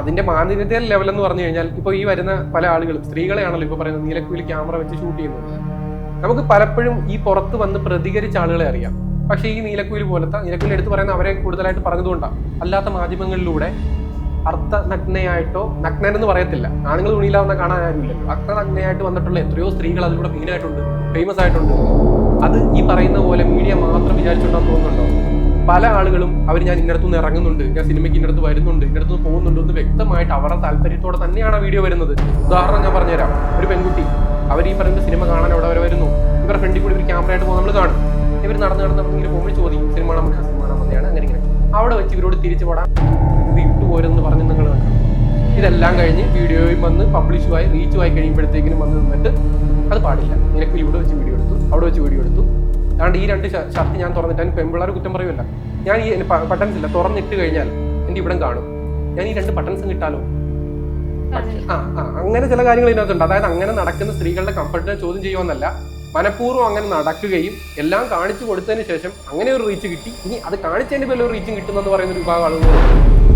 അതിന്റെ മാന്യത ലെവൽ എന്ന് പറഞ്ഞു കഴിഞ്ഞാൽ ഇപ്പോൾ ഈ വരുന്ന പല ആളുകളും സ്ത്രീകളെയാണല്ലോ ഇപ്പോൾ പറയുന്നത് നീലക്കുയിൽ ക്യാമറ വെച്ച് ഷൂട്ട് ചെയ്യുന്നത്. നമുക്ക് പലപ്പോഴും ഈ പുറത്ത് വന്ന് പ്രതികരിച്ച ആളുകളെ അറിയാം. പക്ഷേ ഈ നീലക്കുയിൽ പോലത്തെ നീലക്കുയിൽ എടുത്ത് പറയുന്ന അവരെ കൂടുതലായിട്ട് പറഞ്ഞതുകൊണ്ടാണ്. അല്ലാത്ത മാധ്യമങ്ങളിലൂടെ അർത്ഥ നഗ്നയായിട്ടോ നഗ്നൻ എന്ന് പറയത്തില്ല. ആണുങ്ങൾ തുണിയിലാവുന്ന കാണാൻ ആരുമില്ലല്ലോ. അർത്ഥ നഗ്നയായിട്ട് വന്നിട്ടുള്ള എത്രയോ സ്ത്രീകൾ അതിലൂടെ മെയിനായിട്ടുണ്ട് ഫേമസ് ആയിട്ടുണ്ട്. അത് ഈ പറയുന്ന പോലെ മീഡിയ മാത്രം വിചാരിച്ചുണ്ടാകുന്നുണ്ടോ പല ആളുകളും അവർ ഞാൻ ഇന്നടത്തുനിന്ന് ഇറങ്ങുന്നുണ്ട്. ഞാൻ സിനിമയ്ക്ക് ഇന്നടത്ത് വരുന്നുണ്ട്. ഇന്നടത്തുനിന്ന് പോകുന്നുണ്ട്. എന്ന് വ്യക്തമായിട്ട് അവരുടെ താല്പര്യത്തോടെ തന്നെയാണ് ആ വീഡിയോ വരുന്നത്. ഉദാഹരണം ഞാൻ പറഞ്ഞുതരാം. ഒരു പെൺകുട്ടി. അവർ ഈ പറയുന്ന സിനിമ കാണാൻ അവിടെ വരെ വരുന്നു. ഇവരുടെ ഫ്രണ്ടിൽ കൂടി ഒരു ക്യാമറ ആയിട്ട് പോകുമ്പോൾ നമ്മൾ കാണും. ഇവർ നടന്ന് നടന്ന് ഇങ്ങനെ പോകുമ്പോൾ ചോദിക്കും. സിനിമ വന്നതാ, സിനിമ കാണാൻ വന്നതാണ് അങ്ങനെ ഇങ്ങനെ. അവിടെ വെച്ച് ഇവരോട് തിരിച്ചു പോടാൻ ഇത് ഇട്ടു പോരെന്ന് പറഞ്ഞ് നിങ്ങൾ ഇതെല്ലാം കഴിഞ്ഞ് വീഡിയോയും വന്ന് പബ്ലിഷുമായി റീച്ചുമായി കഴിയുമ്പോഴത്തേക്കിനും വന്ന് നിന്നിട്ട് അത് പാടില്ല. നിനക്ക് ഇവിടെ വെച്ച് വീഡിയോ എടുത്തു അവിടെ വെച്ച് വീഡിയോ എടുത്തു. അതുകൊണ്ട് ഈ രണ്ട് ഷർട്ട് ഞാൻ തുറന്നിട്ട് അതിന് പെമ്പിള്ളാർ കുറ്റം പറയുമല്ല ഞാൻ ഈ ബട്ടൺസ് ഇല്ല തുറന്നിട്ട് കഴിഞ്ഞാൽ എന്റെ ഇവിടം കാണും. ഞാൻ ഈ രണ്ട് ബട്ടൺസും കിട്ടാലോ ആ ആ അങ്ങനെ ചില കാര്യങ്ങൾ ഇതിനകത്തുണ്ട്. അതായത് അങ്ങനെ നടക്കുന്ന സ്ത്രീകളുടെ കംഫർട്ടിനെ ചോദ്യം ചെയ്യുമെന്നല്ല മനഃപൂർവം അങ്ങനെ നടക്കുകയും എല്ലാം കാണിച്ചു കൊടുത്തതിന് ശേഷം അങ്ങനെ ഒരു റീച്ച് കിട്ടി. ഇനി അത് കാണിച്ചതിന്റെ പേരിൽ ഒരു റീച്ചും കിട്ടുന്നെന്ന് പറയുന്ന ഒരു വിഭാഗം ആളുകൾ